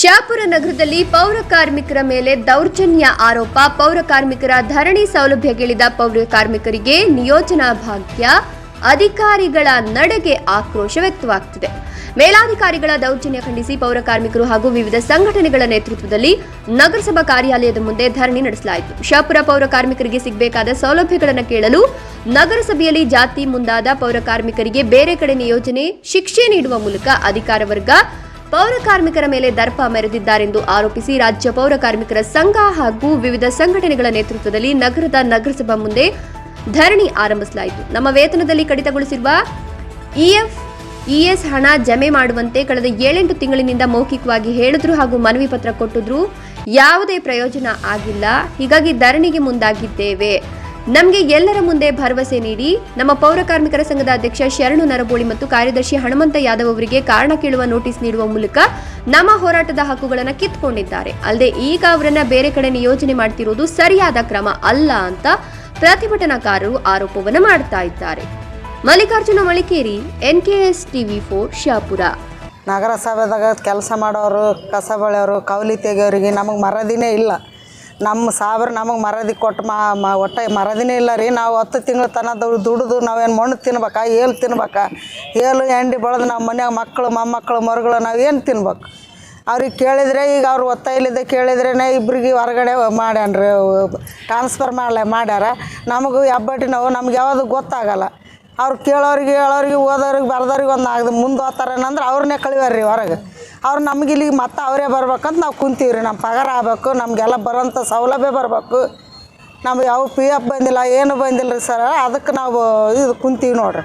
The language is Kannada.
ಶಾಪುರ ನಗರದಲ್ಲಿ ಪೌರ ಕಾರ್ಮಿಕರ ಮೇಲೆ ದೌರ್ಜನ್ಯ ಆರೋಪ. ಪೌರ ಕಾರ್ಮಿಕರ ಧರಣಿ ಸೌಲಭ್ಯಗಿಳಿದ ಪೌರ ಕಾರ್ಮಿಕರಿಗೆ ನಿಯೋಜನಾ ಭಾಗ್ಯ. ಅಧಿಕಾರಿಗಳ ನಡೆಗೆ ಆಕ್ರೋಶ ವ್ಯಕ್ತವಾಗ್ತಿದೆ. ಮೇಲಾಧಿಕಾರಿಗಳ ದೌರ್ಜನ್ಯ ಖಂಡಿಸಿ ಪೌರ ಕಾರ್ಮಿಕರು ಹಾಗೂ ವಿವಿಧ ಸಂಘಟನೆಗಳ ನೇತೃತ್ವದಲ್ಲಿ ನಗರಸಭಾ ಕಾರ್ಯಾಲಯದ ಮುಂದೆ ಧರಣಿ ನಡೆಸಲಾಯಿತು. ಶಾಪುರ ಪೌರ ಕಾರ್ಮಿಕರಿಗೆ ಸಿಗಬೇಕಾದ ಸೌಲಭ್ಯಗಳನ್ನು ಕೇಳಲು ನಗರಸಭೆಯಲ್ಲಿ ಜಾತಿ ಮುಂದಾದ ಪೌರ ಕಾರ್ಮಿಕರಿಗೆ ಬೇರೆ ಕಡೆ ನಿಯೋಜನೆ ಶಿಕ್ಷೆ ನೀಡುವ ಮೂಲಕ ಅಧಿಕಾರ ವರ್ಗ ಪೌರ ಕಾರ್ಮಿಕರ ಮೇಲೆ ದರ್ಪ ಮೆರೆದಿದ್ದಾರೆಂದು ಆರೋಪಿಸಿ ರಾಜ್ಯ ಪೌರ ಕಾರ್ಮಿಕರ ಸಂಘ ಹಾಗೂ ವಿವಿಧ ಸಂಘಟನೆಗಳ ನೇತೃತ್ವದಲ್ಲಿ ನಗರದ ನಗರಸಭಾ ಮುಂದೆ ಧರಣಿ ಆರಂಭಿಸಲಾಯಿತು. ನಮ್ಮ ವೇತನದಲ್ಲಿ ಕಡಿತಗೊಳಿಸಿರುವ ಇಎಫ್, ಇಎಸ್ ಹಣ ಜಮೆ ಮಾಡುವಂತೆ ಕಳೆದ ಏಳೆಂಟು ತಿಂಗಳಿನಿಂದ ಮೌಖಿಕವಾಗಿ ಹೇಳಿದ್ರು ಹಾಗೂ ಮನವಿ ಪತ್ರ ಕೊಟ್ಟಿದ್ರು. ಯಾವುದೇ ಪ್ರಯೋಜನ ಆಗಿಲ್ಲ. ಹೀಗಾಗಿ ಧರಣಿಗೆ ಮುಂದಾಗಿದ್ದೇವೆ. ನಮಗೆ ಎಲ್ಲರ ಮುಂದೆ ಭರವಸೆ ನೀಡಿ ನಮ್ಮ ಪೌರ ಕಾರ್ಮಿಕರ ಸಂಘದ ಅಧ್ಯಕ್ಷ ಶರಣು ನರಬೋಳಿ ಮತ್ತು ಕಾರ್ಯದರ್ಶಿ ಹನುಮಂತ ಯಾದವ್ ಅವರಿಗೆ ಕಾರಣ ಕೇಳುವ ನೋಟಿಸ್ ನೀಡುವ ಮೂಲಕ ನಮ್ಮ ಹೋರಾಟದ ಹಕ್ಕುಗಳನ್ನು ಕಿತ್ಕೊಂಡಿದ್ದಾರೆ. ಅಲ್ಲದೆ ಈಗ ಅವರನ್ನ ಬೇರೆ ಕಡೆ ನಿಯೋಜನೆ ಮಾಡ್ತಿರೋದು ಸರಿಯಾದ ಕ್ರಮ ಅಲ್ಲ ಅಂತ ಪ್ರತಿಭಟನಾಕಾರರು ಆರೋಪವನ್ನು ಮಾಡ್ತಾ ಇದ್ದಾರೆ. Mallikarjuna Malikeri, NKS TV for Shapura. ನಗರಸಭೆದಾಗ ಕೆಲಸ ಮಾಡೋರು, ಕಸ ಬಳಿಯೋರು, ಕೌಲಿ ತೆಗೆಯೋರಿಗೆ ನಮಗೆ ಮರದಿನೇ ಇಲ್ಲ. ನಮ್ಮ ಸಾಬ್ರ ನಮಗೆ ಮರದಿ ಕೊಟ್ಟು ಮಾ ಒಟ್ಟು ಮರದಿನೇ ಇಲ್ಲ ರೀ. ನಾವು ಹತ್ತು ತಿಂಗಳ ತನಕ ದುಡ್ದು ನಾವೇನು ಮಣ್ಣು ತಿನ್ಬೇಕಾ, ಏಲು ತಿನ್ಬೇಕಾ? ಏಲು ಎಂಡಿ ಬೆಳೆದು ನಮ್ಮ ಮನ್ಯಾಗ ಮಕ್ಕಳು ಮೊಮ್ಮಕ್ಕಳು ಮರುಗಳು ನಾವೇನು ತಿನ್ಬೇಕು? ಅವ್ರಿಗೆ ಕೇಳಿದರೆ ಈಗ ಅವ್ರು ಒತ್ತಾಯಿಲ್ಲದೆ ಕೇಳಿದ್ರೇ ಇಬ್ಬರಿಗೆ ಹೊರಗಡೆ ಮಾಡ್ಯಾನ್ರಿ ಟ್ರಾನ್ಸ್ಫರ್ ಮಾಡಲೆ, ಮಾಡ್ಯಾರ. ನಮಗೂ ಹೆಬ್ಬಟ್ಟಿ ನಾವು, ನಮ್ಗೆ ಯಾವುದು ಗೊತ್ತಾಗಲ್ಲ. ಅವ್ರು ಕೇಳೋರಿಗೆ, ಹೇಳೋರಿಗೆ, ಓದೋರಿಗೆ, ಬರ್ದೋರಿಗೆ ಒಂದು ಆಗದು ಮುಂದೆ ಓದ್ತಾರೇನಂದ್ರೆ ಅವ್ರನ್ನೇ ಕಳಿವಾರ ರೀ ಹೊರಗೆ. ಅವ್ರು ನಮ್ಗೆ ಇಲ್ಲಿಗೆ ಮತ್ತೆ ಅವರೇ ಬರ್ಬೇಕಂತ ನಾವು ಕುಂತೀವಿ ರೀ ನಮ್ಮ ಪಗಾರ ಆಗಬೇಕು, ನಮಗೆಲ್ಲ ಬರೋಂಥ ಸೌಲಭ್ಯ ಬರಬೇಕು. ನಮ್ಗೆ ಯಾವ ಪಿ ಎಫ್ ಬಂದಿಲ್ಲ, ಏನು ಬಂದಿಲ್ಲ ರೀ ಸರ್? ಅದಕ್ಕೆ ನಾವು ಇದು ಕುಂತೀವಿ ನೋಡ್ರಿ.